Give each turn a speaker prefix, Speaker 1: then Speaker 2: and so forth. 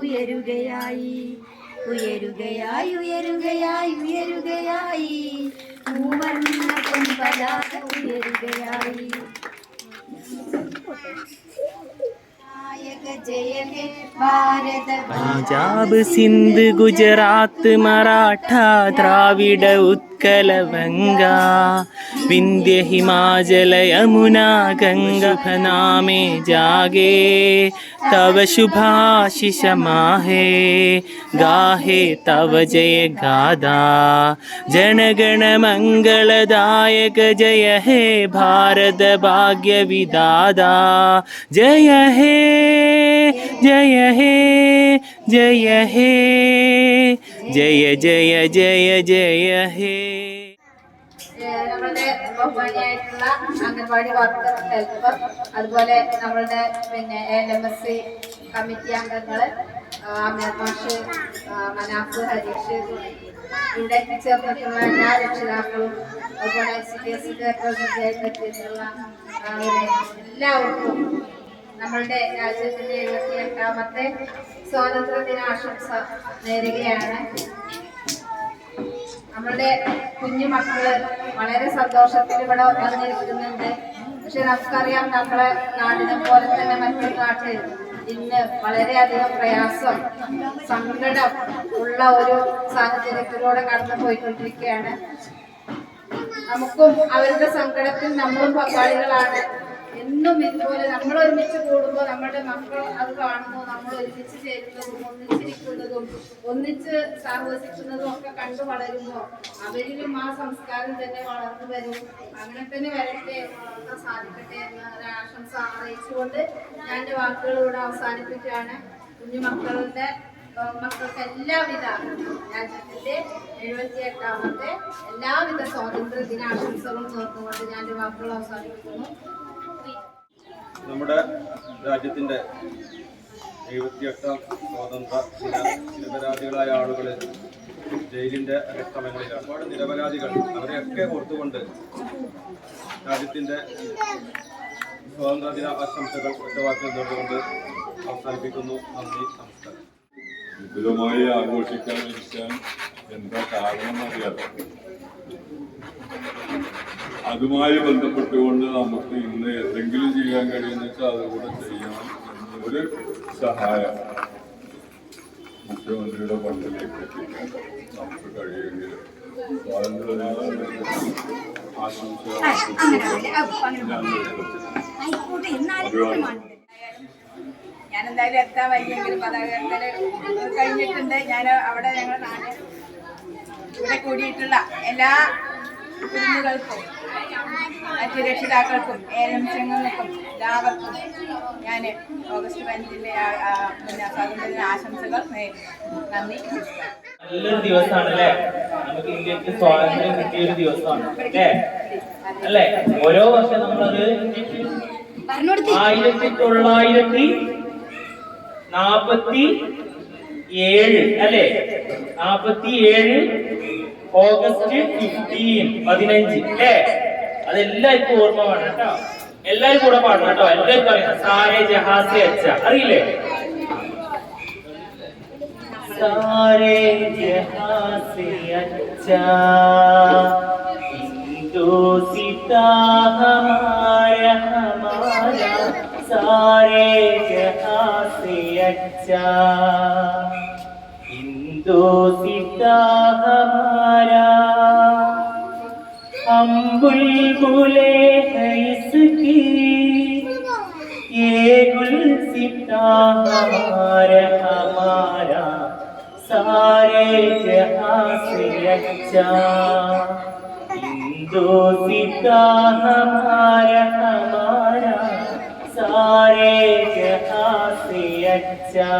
Speaker 1: ഉയരുകയായി. ഉയരുകയായി. ഉയരുകയായി ഉയരുകയായി മൂവർണ പൊൻപതാക ഉയരുകയായി.
Speaker 2: പഞ്ചാബ് സിന്ധ് ഗുജറാത്ത് മറാഠ ദ്രാവിഡ ഉത്കല कलवङ्गा विन्द्य हिमाचल यमुना गङ्गफनामे जागे, तव शुभाशिष माहे, गाहे तव जय गादा। जनगण मङ्गलदायक जय हे भारत भाग्य विदादा। जय हे जय हे जय हे, जय जय जय जय
Speaker 3: हे। നമ്മളുടെ ബഹുമാനിയായിട്ടുള്ള അംഗൻവാടി വർക്കർ ഹെൽപ്പർ അതുപോലെ നമ്മളുടെ പിന്നെ L M S C committee അംഗങ്ങൾ അമീർ മനാഫ് ഹരീഷ് ഇവിടെ ചേർന്നിട്ടുള്ള എല്ലാ രക്ഷിതാക്കളും അതുപോലെ സി ബി എസ് എത്തിയിട്ടുള്ള എല്ലാവർക്കും നമ്മളുടെ രാജ്യത്തിന്റെ എഴുപത്തി എട്ടാമത്തെ സ്വാതന്ത്ര്യ ദിനാശംസ നേരുകയാണ്. നമ്മളുടെ കുഞ്ഞു മക്കൾ വളരെ സന്തോഷത്തിൽ ഇവിടെ വന്നിരിക്കുന്നുണ്ട്. പക്ഷെ നമുക്കറിയാം നമ്മളെ നാടിനെ പോലെ തന്നെ മറ്റൊരു നാട്ടിൽ ഇന്ന് വളരെയധികം പ്രയാസം സങ്കടം ഉള്ള ഒരു സാഹചര്യത്തിലൂടെ കടന്നു പോയിക്കൊണ്ടിരിക്കുകയാണ്. നമുക്കും അവരുടെ സങ്കടത്തിൽ നമ്മളും പങ്കാളികളാണ്. എന്നും ഇതുപോലെ നമ്മൾ ഒരുമിച്ച് കൂടുമ്പോൾ നമ്മുടെ മക്കൾ അത് കാണുന്നു നമ്മൾ ഒരുമിച്ച് ചേരുന്നതും ഒന്നിച്ചിരിക്കുന്നതും ഒന്നിച്ച് സാഹസിക്കുന്നതും ഒക്കെ കണ്ടു വളരുമ്പോൾ അവരിലും ആ സംസ്കാരം തന്നെ വളർന്നു വരും. അങ്ങനെ തന്നെ വരട്ടെ വളർത്താൻ സാധിക്കട്ടെ എന്ന ഒരാശംസ അറിയിച്ചുകൊണ്ട് ഞാൻ എന്റെ വാക്കുകൾ ഇവിടെ അവസാനിപ്പിക്കുകയാണ്. കുഞ്ഞു മക്കളുടെ മക്കൾക്ക് എല്ലാവിധ രാജ്യത്തിന്റെ എഴുപത്തി എട്ടാമത്തെ എല്ലാവിധ സ്വാതന്ത്ര്യ ദിനാശംസകളും നേർന്നുകൊണ്ട് ഞാൻ വാക്കുകൾ അവസാനിപ്പിക്കുന്നു.
Speaker 4: നമ്മുടെ രാജ്യത്തിന്റെ എഴുപത്തിയെട്ടാം സ്വാതന്ത്ര്യ ദിന നിരപരാധികളായ ആളുകൾ ജയിലിന്റെ അടിസ്ഥാനങ്ങളിൽ ഒരുപാട് നിരപരാധികൾ അവരെയൊക്കെ ഓർത്തുകൊണ്ട് രാജ്യത്തിന്റെ സ്വാതന്ത്ര്യ ദിന ആശംസകൾ ഒറ്റവാക്കിൽ നിന്നുകൊണ്ട് അവസാനിപ്പിക്കുന്നു. നന്ദി നമസ്കാരം.
Speaker 5: വിപുലമായി ആഘോഷിക്കാൻ എന്താ കാരണം അറിയാം അതുമായി ബന്ധപ്പെട്ടുകൊണ്ട് നമുക്ക് ഇന്ന് എന്തെങ്കിലും ചെയ്യാൻ കഴിയുന്ന വെച്ചാൽ അതുകൂടെ ചെയ്യണം എന്നൊരു സഹായം മുഖ്യമന്ത്രിയുടെ ഫണ്ടിലേക്ക് എത്തിക്കാൻ നമുക്ക് കഴിയുമെങ്കിൽ
Speaker 3: ഞാനെന്തായാലും എത്താൻ വൈകിയെങ്കിലും പതാകത്തിൽ കഴിഞ്ഞിട്ടുണ്ട്. ഞാൻ അവിടെ ഞങ്ങളുടെ നാട് ഇവിടെ കൂടിയിട്ടുള്ള എല്ലാ കുടുംബങ്ങൾക്കും മറ്റു രക്ഷിതാക്കൾക്കും ഏജൻസികൾക്കും എല്ലാവർക്കും ഞാൻ ഓഗസ്റ്റ് പതിനഞ്ചിന്റെ പിന്നെ സ്വാതന്ത്ര്യ ആശംസകൾ നേരുന്നു. നന്ദി
Speaker 2: നല്ലൊരു ദിവസമാണ് അല്ലേ നമുക്ക് ഇന്ത്യയ്ക്ക് സ്വാതന്ത്ര്യം കിട്ടിയ ഒരു ദിവസമാണ്. അല്ലേ? അല്ലേ? ഓരോ വർഷം നമ്മളത് ആയിരത്തി തൊള്ളായിരത്തി നാപ്പത്തി ഏഴ് അല്ലേ? നാപ്പത്തി ഏഴ് ഓഗസ്റ്റ് ഫിഫ്റ്റീൻ പതിനഞ്ച് അല്ലേ? അതെല്ലാവർക്കും ഓർമ്മ വേണം കേട്ടോ എല്ലാവരും കൂടെ പാടണം കേട്ടോ എല്ലാവർക്കും അറിയാം സാരേ ജഹാസെ അച്ഛ അറിയില്ലേ सारे जहां से अच्छा हिंदोसिता हमारा हमारा सारे जहां से अच्छा हिंदोसिता हमारा हम बुलबुले हैं इसकी ये गुलसिता हमारा हमारा सारे जहां से अच्छा हिंदोसिता हमारा हमारा सारे जहां से अच्छा